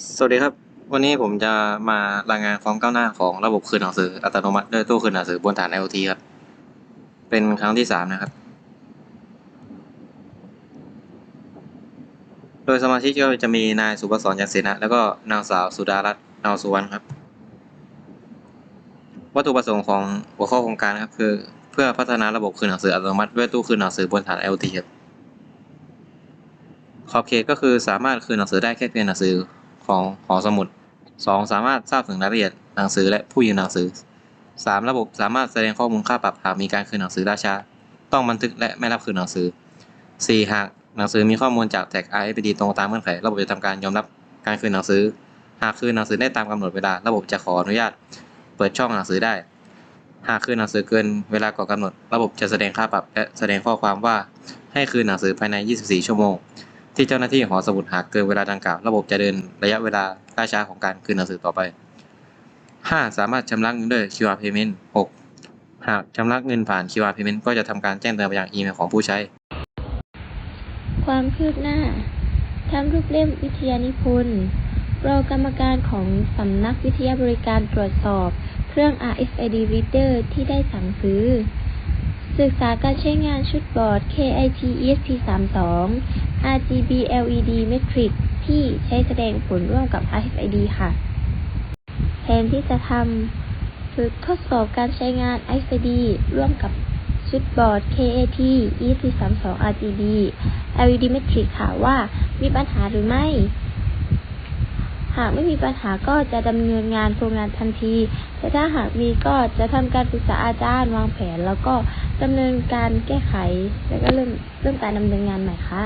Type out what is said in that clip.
สวัสดีครับ วันนี้ผมจะมารายงานความก้าวหน้าของระบบคืนหนังสืออัตโนมัติด้วยตู้คืนหนังสือบนฐาน IoT ครับ เป็นครั้งที่สามนะครับ โดยสมาชิกก็จะมีนายสุภศรยันเสนะแล้วก็นางสาวสุดารัตน์นาวสุวรรณครับ วัตถุประสงค์ของหัวข้อโครงการครับคือ เพื่อพัฒนาระบบคืนหนังสืออัตโนมัติด้วยตู้คืนหนังสือบนฐาน IoT ครับขอบเขตก็คือสามารถคืนหนังสือได้แค่เพียงหนังสือ ของหอสมุด 2. สามารถทราบถึงรายละเอียดหนังสือและผู้ยืนหนังสือ 3. ระบบสามารถแสดงข้อมูลค่าปรับหากมีการคืนหนังสือล่าช้า ต้องบันทึกและไม่รับคืนหนังสือ 4. หากหนังสือมีข้อมูลจากแท็ก RFID ตรงตามเงื่อนไข ระบบจะทำการยอมรับการคืนหนังสือ หากคืนหนังสือได้ตามกำหนดเวลา ระบบจะขออนุญาต เปิดช่องหนังสือได้ หากคืนหนังสือเกินเวลาก่อนกำหนด ระบบจะแสดงค่าปรับและแสดงข้อความว่าให้คืนหนังสือภายใน 24 ชั่วโมง ที่เจ้าหน้าที่หอสมุดหากเกินเวลาดังกล่าวระบบจะเดินระยะเวลาล่าช้าของการคืนหนังสือต่อไป 5. สามารถชำระเงินด้วย QR payment 6. หากชำระเงินผ่าน QR payment ก็จะทำการแจ้งเตือนไปยังอีเมลของผู้ใช้ ความคืบหน้าทำรูปเล่มวิทยานิพนธ์รอกรรมการของสำนักวิทยาบริการตรวจสอบ เครื่อง RFID Reader ที่ได้สั่งซื้อ ศึกษาการใช้งานชุดบอร์ด KIT ESP32 RGB LED Matrix ที่ใช้แสดงผลร่วมกับ RFID ค่ะแผนที่จะทำฝึกทดสอบการใช้งาน RFID ร่วมกับชุดบอร์ด KAT ESP32 RGB LED Matrix ค่ะว่ามีปัญหาหรือไม่ หากไม่มีปัญหาก็จะดำเนินงานโครงงานทันที แต่ถ้าหากมีก็จะทำการปรึกษาอาจารย์วางแผน แล้วก็ดำเนินการแก้ไข แล้วก็เริ่มเริ่มการดำเนินงานใหม่ค่ะ